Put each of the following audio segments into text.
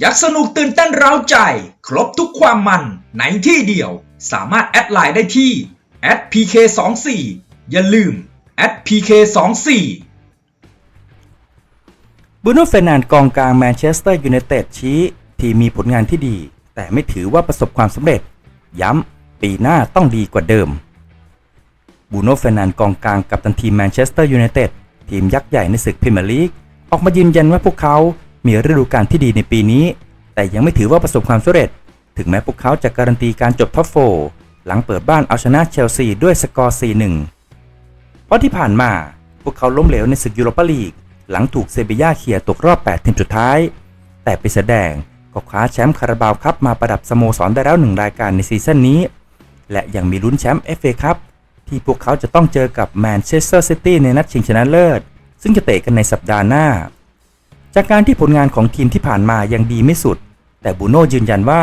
อยากสนุกตื่นเต้นเร้าใจ ครบทุกความมันในที่เดียว สามารถแอดไลน์ได้ที่ @pk24 อย่าลืม @pk24 บูโน่เฟรนันกองกลางแมนเชสเตอร์ยูไนเต็ดชี้ ทีมมีผลงานที่ดี แต่ไม่ถือว่าประสบความสำเร็จ ย้ำปีหน้าต้องดีกว่าเดิมบูโน่เฟรนันกองกลางกับตันทีมแมนเชสเตอร์ยูไนเต็ดทีมยักษ์ใหญ่ในศึกพรีเมียร์ลีกออกมายืนยันว่าพวกเขา มีฤดูกาลที่ดีในปีนี้ แต่ยังไม่ถือว่าประสบความสำเร็จ ถึงแม้พวกเขาจะการันตีการจบท็อปโฟร์หลังเปิดบ้านเอาชนะเชลซีด้วยสกอร์ 4-1 เพราะที่ผ่านมาพวกเขาล้มเหลวในศึกยูโรปาลีก หลังถูกเซบีย่าเขี่ยตกรอบ 8 ทีมสุดท้าย แต่ไปแสดงก็คว้าแชมป์คาราบาวคัพมาประดับสโมสรได้แล้วหนึ่งรายการในซีซั่นนี้ และยังมีลุ้นแชมป์ FA คัพที่พวกเขาจะต้องเจอกับแมนเชสเตอร์ซิตี้ในนัดชิงชนะเลิศ ซึ่งจะเตะกันในสัปดาห์หน้า จากการที่ผลงานของทีมที่ผ่านมายังดีไม่สุด แต่บูโน่ยืนยันว่า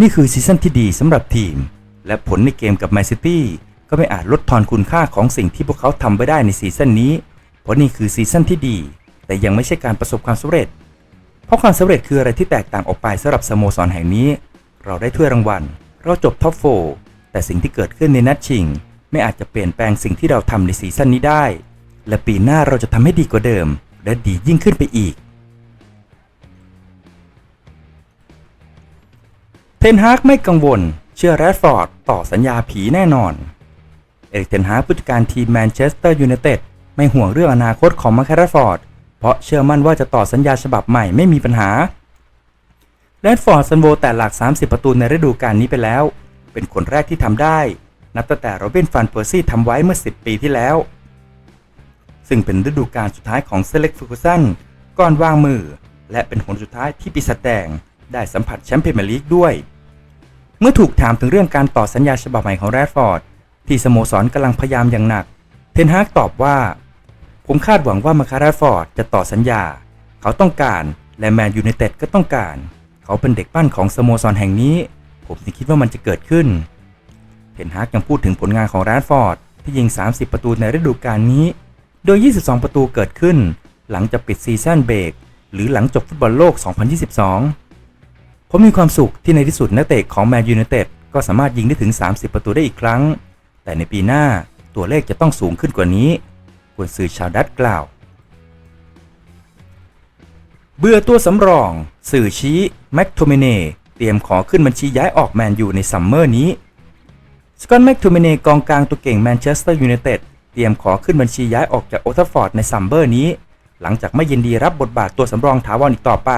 นี่คือซีซั่นที่ดีสำหรับทีม และผลในเกมกับแมนซิตี้ก็ไม่อาจลดทอนคุณค่าของสิ่งที่พวกเขาทำไว้ได้ในซีซั่นนี้ เพราะนี่คือซีซั่นที่ดี แต่ยังไม่ใช่การประสบความสำเร็จ เพราะความสำเร็จคืออะไรที่แตกต่างออกไปสำหรับสโมสรแห่งนี้ เราได้ถ้วยรางวัล เราจบท็อปโฟร์แต่สิ่งที่เกิดขึ้นในนัดชิง ไม่อาจจะเปลี่ยนแปลงสิ่งที่เราทำในซีซั่นนี้ได้ และปีหน้าเราจะทำให้ดีกว่าเดิม และดียิ่งขึ้นไปอีก เทนฮากไม่กังวล เชื่อแรดฟอร์ดต่อสัญญาผีแน่นอน เอกเทนฮากผู้จัดการทีมแมนเชสเตอร์ยูไนเต็ดไม่ห่วงเรื่องอนาคตของมาร์คแรดฟอร์ด เพราะเชื่อมั่นว่าจะต่อสัญญาฉบับใหม่ไม่มีปัญหาแรดฟอร์ดซันโวแต่หลัก 30 ประตูในฤดูกาลนี้ไปแล้ว เป็นคนแรกที่ทำได้ นับตั้งแต่โรเบินฟันเปอร์ซี่ทำไว้เมื่อ 10 ปีที่แล้ว ซึ่งเป็นฤดูกาลสุดท้ายของเซเล็กฟูกุสันก่อนวางมือ และเป็นหนสุดท้ายที่ปีศาจแดง ได้สัมผัสแชมป์พรีเมียร์ลีกด้วย เมื่อถูกถามถึงเรื่องการต่อสัญญาฉบับใหม่ของแรดฟอร์ดที่สโมสรกำลังพยายามอย่างหนัก เทนฮากตอบว่า ผมคาดหวังว่ามาคาแรดฟอร์ดจะต่อสัญญา เขาต้องการและแมนยูไนเต็ดก็ต้องการ เขาเป็นเด็กปั้นของสโมสรแห่งนี้ ผมจึงคิดว่ามันจะเกิดขึ้น เทนฮากยังพูดถึงผลงานของแรดฟอร์ดที่ยิง 30 ประตูในฤดูกาลนี้ โดย 22 ประตูเกิดขึ้น หลังจากปิดซีซั่นเบรกหรือหลังจบฟุตบอลโลก 2022 ผมมีความสุขที่ในที่สุดนักเตะของแมนยูไนเต็ดก็สามารถยิงได้ถึง 30 ประตูได้อีกครั้ง แต่ในปีหน้าตัวเลขจะต้องสูงขึ้นกว่านี้กุนซือชาวดัตกล่าว เบื่อตัวสำรอง สื่อชี้แม็กโทเมเน่เตรียมขอขึ้นบัญชีย้ายออกแมนยูในซัมเมอร์นี้สกอตแม็กโทเมเน่กองกลางตัวเก่งแมนเชสเตอร์ยูไนเต็ดเตรียมขอขึ้นบัญชีย้ายออกจากโอทัฟฟอร์ดในซัมเมอร์นี้ หลังจากไม่ยินดีรับบทบาทตัวสำรองถาวรอีกต่อไป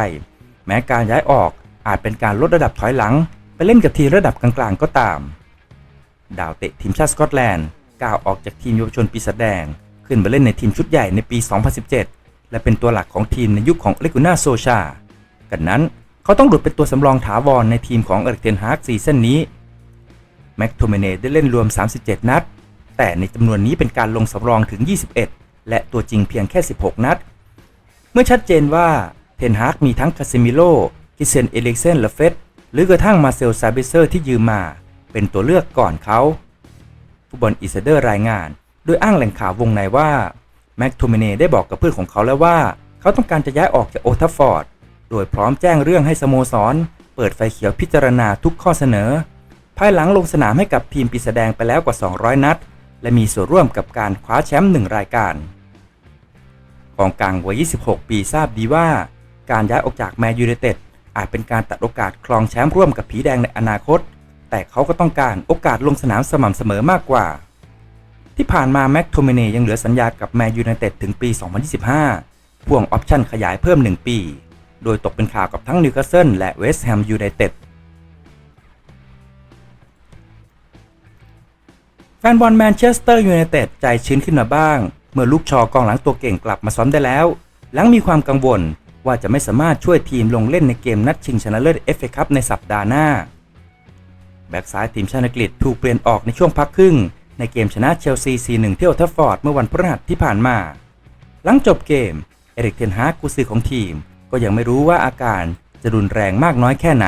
แม้การย้ายออก อาจเป็นการลดระดับถอยหลัง ไปเล่นกับทีมระดับกลางๆก็ตาม ดาวเตะทีมชาติสกอตแลนด์ก้าวออกจากทีมเยาวชนปีศาจแดง ขึ้นไปเล่นในทีมชุดใหญ่ในปี 2017 และเป็นตัวหลักของทีมในยุคของเลกูน่าโซชา กันนั้นเขาต้องหลุดเป็นตัวสำรองถาวรในทีมของเอริกเทนฮากซีซั่นนี้แม็กโทเมเนได้เล่นรวม 37 นัด แต่ในจำนวนนี้เป็นการลงสำรองถึง 21 และตัวจริงเพียงแค่ 16 นัด เมื่อชัดเจนว่าเทนฮากมีทั้งคาซิมิโล กิเซนเอลิกเซนละเฟสหรือกระทั่งมาเซลซาเบเซอร์ที่ยืมมา เป็นตัวเลือกก่อนเขาฟุตบอลอิสเดอร์รายงาน โดยอ้างแหล่งข่าววงในว่าแม็กโทเมเนได้บอกกับเพื่อนของเขาแล้วว่า เขาต้องการจะย้ายออกจากโอทัฟฟอร์ด โดยพร้อมแจ้งเรื่องให้สโมสร เปิดไฟเขียวพิจารณาทุกข้อเสนอ ภายหลังลงสนามให้กับทีมปีศาจแดงไปแล้วกว่า 200 นัด และมีส่วนร่วมกับการคว้าแชมป์หนึ่งรายการกองกลางวัย 26 ปีทราบดีว่า การย้ายออกจากแมนยูไนเต็ด อาจเป็นการตัดโอกาสครองแชมป์ร่วมกับผีแดงในอนาคต แต่เขาก็ต้องการโอกาสลงสนามสม่ำเสมอมากกว่า ที่ผ่านมาแม็กโทเมเนยังเหลือสัญญากับแมนยูไนเต็ดถึงปี 2025 พ่วงออปชั่นขยายเพิ่ม 1 ปี โดยตกเป็นข่าวกับทั้งนิวคาสเซิลและเวสต์แฮมยูไนเต็ดแฟนบอลแมนเชสเตอร์ยูไนเต็ดใจชื้นขึ้นมาบ้าง เมื่อลูกชอกองหลังตัวเก่งกลับมาซ้อมได้แล้ว หลังมีความกังวล ว่าจะไม่สามารถช่วยทีมลงเล่นในเกมนัดชิงชนะเลิศเอฟเอคัพในสัปดาห์หน้า แบ็กซ้ายทีมชาติอังกฤษถูกเปลี่ยนออกในช่วงพักครึ่ง ในเกมชนะเชลซี 4-1 ที่โอทัฟฟอร์ดเมื่อวันพฤหัสที่ผ่านมา หลังจบเกม เอริกเทนฮากกุซือของทีม ก็ยังไม่รู้ว่าอาการจะรุนแรงมากน้อยแค่ไหน